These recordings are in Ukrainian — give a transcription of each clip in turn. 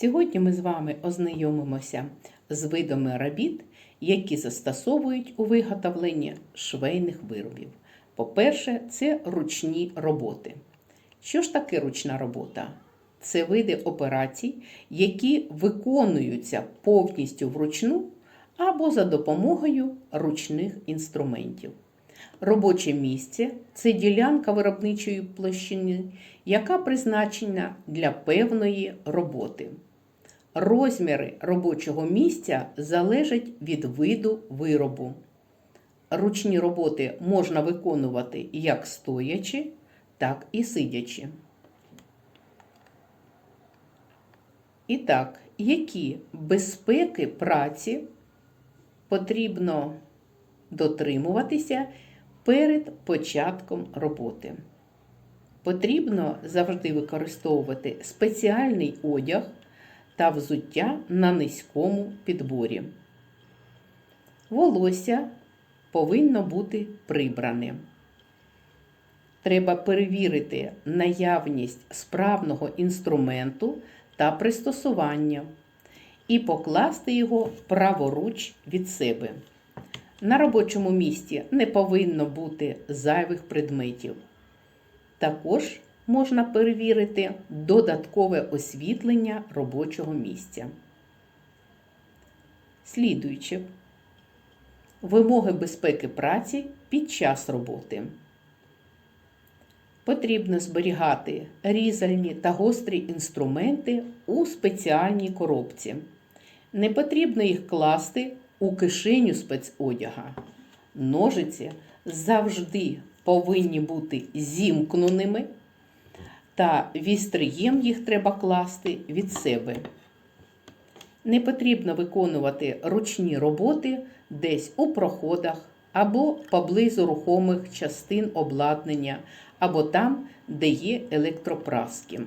Сьогодні ми з вами ознайомимося з видами робіт, які застосовують у виготовленні швейних виробів. По-перше, це ручні роботи. Що ж таке ручна робота? Це види операцій, які виконуються повністю вручну або за допомогою ручних інструментів. Робоче місце це ділянка виробничої площини, яка призначена для певної роботи. Розміри робочого місця залежать від виду виробу. Ручні роботи можна виконувати як стоячи, так і сидячи. І так, які безпеки праці потрібно дотримуватися перед початком роботи? Потрібно завжди використовувати спеціальний одяг та взуття на низькому підборі. Волосся повинно бути прибране. Треба перевірити наявність справного інструменту та пристосування і покласти його праворуч від себе. На робочому місці не повинно бути зайвих предметів. Також можна перевірити додаткове освітлення робочого місця. Слідуючи, вимоги безпеки праці під час роботи. Потрібно зберігати різальні та гострі інструменти у спеціальній коробці. Не потрібно їх класти у кишеню спецодяга. Ножиці завжди повинні бути зімкненими, та вістрієм їх треба класти від себе. Не потрібно виконувати ручні роботи десь у проходах або поблизу рухомих частин обладнання, або там, де є електропраски.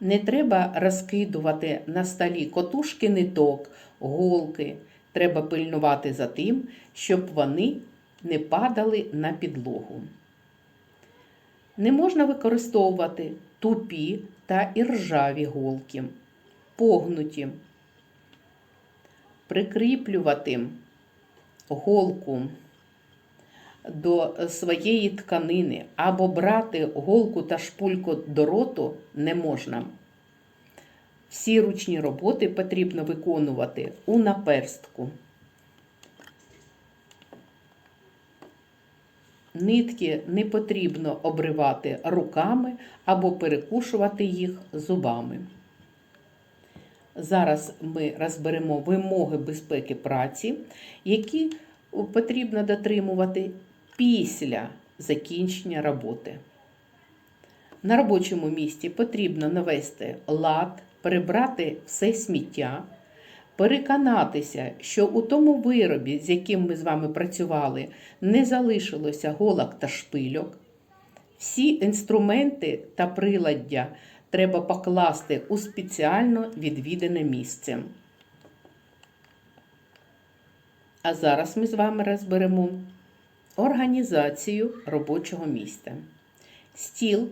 Не треба розкидувати на столі котушки ниток, голки. Треба пильнувати за тим, щоб вони не падали на підлогу. Не можна використовувати тупі та іржаві голки, погнуті, прикріплювати голку до своєї тканини або брати голку та шпульку до роту не можна. Всі ручні роботи потрібно виконувати у наперстку. Нитки не потрібно обривати руками або перекушувати їх зубами. Зараз ми розберемо вимоги безпеки праці, які потрібно дотримувати після закінчення роботи. На робочому місці потрібно навести лад, прибрати все сміття, переконатися, що у тому виробі, з яким ми з вами працювали, не залишилося голок та шпильок. Всі інструменти та приладдя треба покласти у спеціально відвідане місце. А зараз ми з вами розберемо організацію робочого місця. Стіл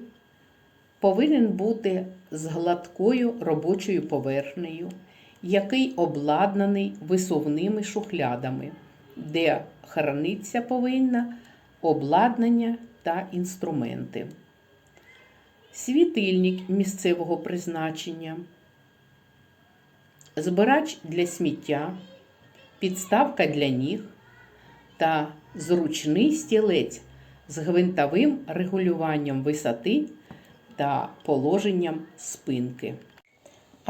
повинен бути з гладкою робочою поверхнею, який обладнаний висувними шухлядами, де храниться повинна обладнання та інструменти. Світильник місцевого призначення, збирач для сміття, підставка для ніг та зручний стілець з гвинтовим регулюванням висоти та положенням спинки.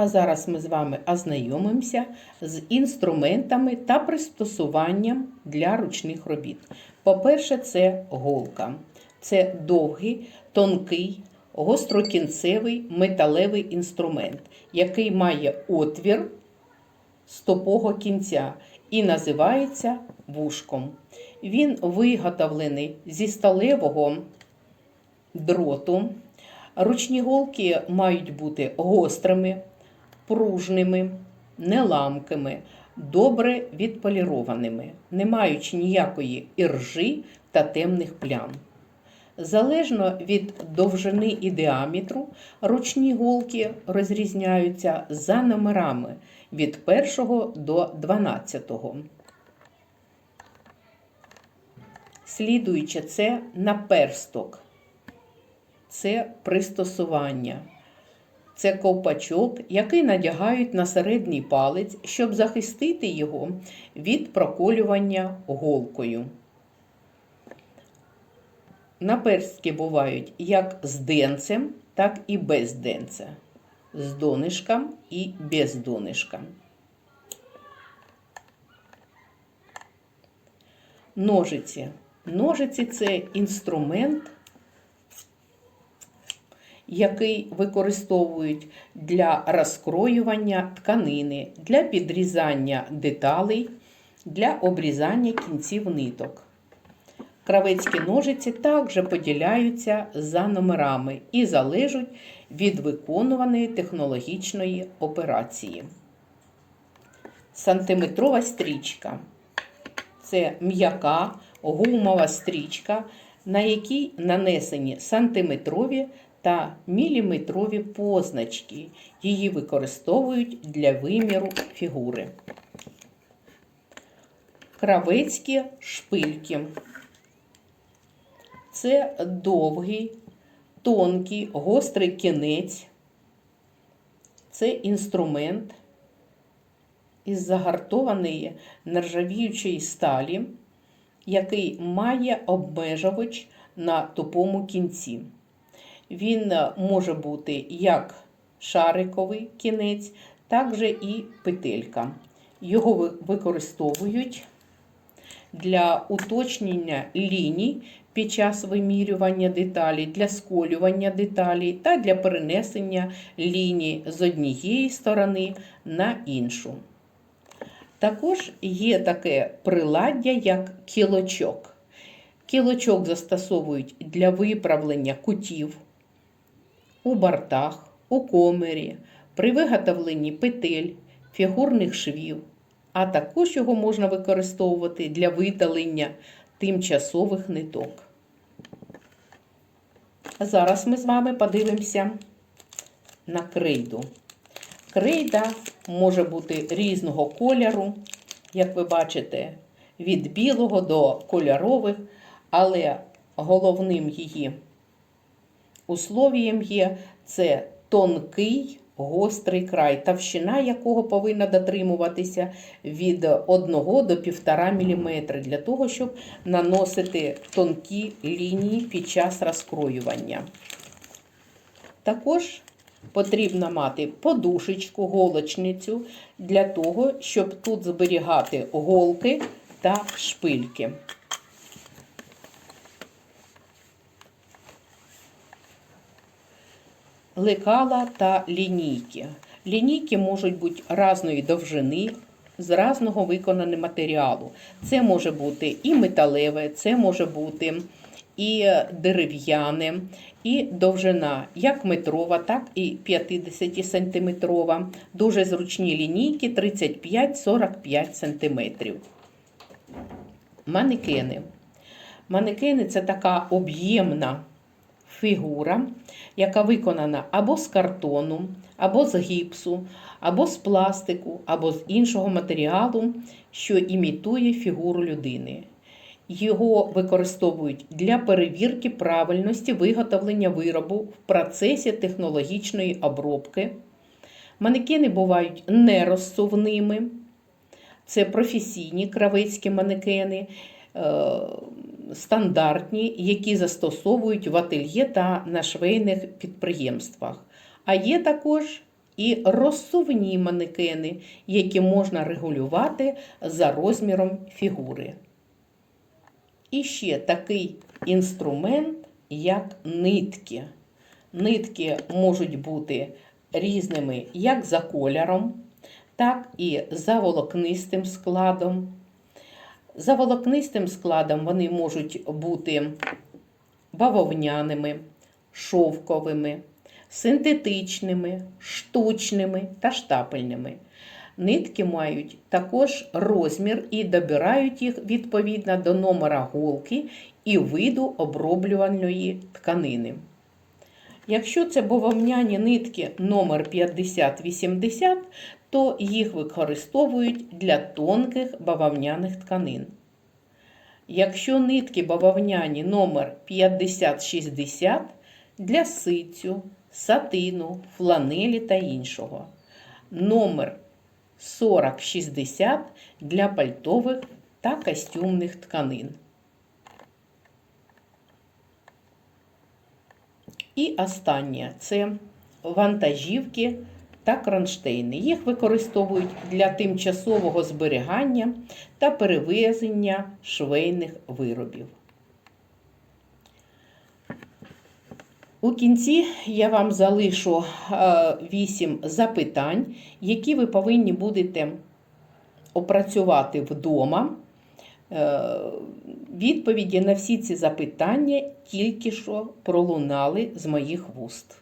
А зараз ми з вами ознайомимося з інструментами та пристосуванням для ручних робіт. По-перше, це голка. Це довгий, тонкий, гострокінцевий металевий інструмент, який має отвір з тупого кінця і називається вушком. Він виготовлений зі сталевого дроту. Ручні голки мають бути гострими, пружними, неламкими, добре відполірованими, не маючи ніякої іржи та темних плям. Залежно від довжини і діаметру, ручні голки розрізняються за номерами від 1 до 12. Слідуючи це наперсток. Це пристосування. Це ковпачок, який надягають на середній палець, щоб захистити його від проколювання голкою. Наперстки бувають як з денцем, так і без денця. З донишком і без донишка. Ножиці. Ножиці це інструмент, який використовують для розкроювання тканини, для підрізання деталей, для обрізання кінців ниток. Кравецькі ножиці також поділяються за номерами і залежать від виконуваної технологічної операції. Сантиметрова стрічка це м'яка гумова стрічка, на якій нанесені сантиметрові та міліметрові позначки. Її використовують для виміру фігури. Кравецькі шпильки. Це довгий, тонкий, гострий кінець. Це інструмент із загартованої нержавіючої сталі, який має обмежувач на тупому кінці. Він може бути як шариковий кінець, так же і петелька. Його використовують для уточнення ліній під час вимірювання деталей, для сколювання деталей та для перенесення ліній з однієї сторони на іншу. Також є таке приладдя, як кілочок. Кілочок застосовують для виправлення кутів у бортах, у комері, при виготовленні петель, фігурних швів, а також його можна використовувати для видалення тимчасових ниток. Зараз ми з вами подивимося на крейду. Крейда може бути різного кольору, як ви бачите, від білого до кольорових, але головним її условієм є це тонкий гострий край, товщина якого повинна дотримуватися від 1 до 1,5 мм для того, щоб наносити тонкі лінії під час розкроювання. Також потрібно мати подушечку, голочницю для того, щоб тут зберігати голки та шпильки. Лекала та лінійки. Лінійки можуть бути різної довжини, з різного виконаного матеріалу. Це може бути і металеве, це може бути і дерев'яне, і довжина як метрова, так і 50 сантиметрова. Дуже зручні лінійки 35-45 сантиметрів. Манекени. Манекени це така об'ємна фігура, яка виконана або з картону, або з гіпсу, або з пластику, або з іншого матеріалу, що імітує фігуру людини. Його використовують для перевірки правильності виготовлення виробу в процесі технологічної обробки. Манекени бувають нерозсувними. Це професійні кравецькі манекени, е, стандартні, які застосовують в ательє та на швейних підприємствах. А є також і розсувні манекени, які можна регулювати за розміром фігури. І ще такий інструмент, як нитки. Нитки можуть бути різними як за кольором, так і за волокнистим складом. За волокнистим складом вони можуть бути бавовняними, шовковими, синтетичними, штучними та штапельними. Нитки мають також розмір і добирають їх відповідно до номера голки і виду оброблювальної тканини. Якщо це бавовняні нитки номер 5080, то їх використовують для тонких бавовняних тканин. Якщо нитки бавовняні номер 5060 для ситцю, сатину, фланелі та іншого. Номер 4060 для пальтових та костюмних тканин. І останнє це вантажівки та кронштейни. Їх використовують для тимчасового зберігання та перевезення швейних виробів. У кінці я вам залишу 8 запитань, які ви повинні будете опрацювати вдома. Е, Відповіді на всі ці запитання тільки що пролунали з моїх вуст.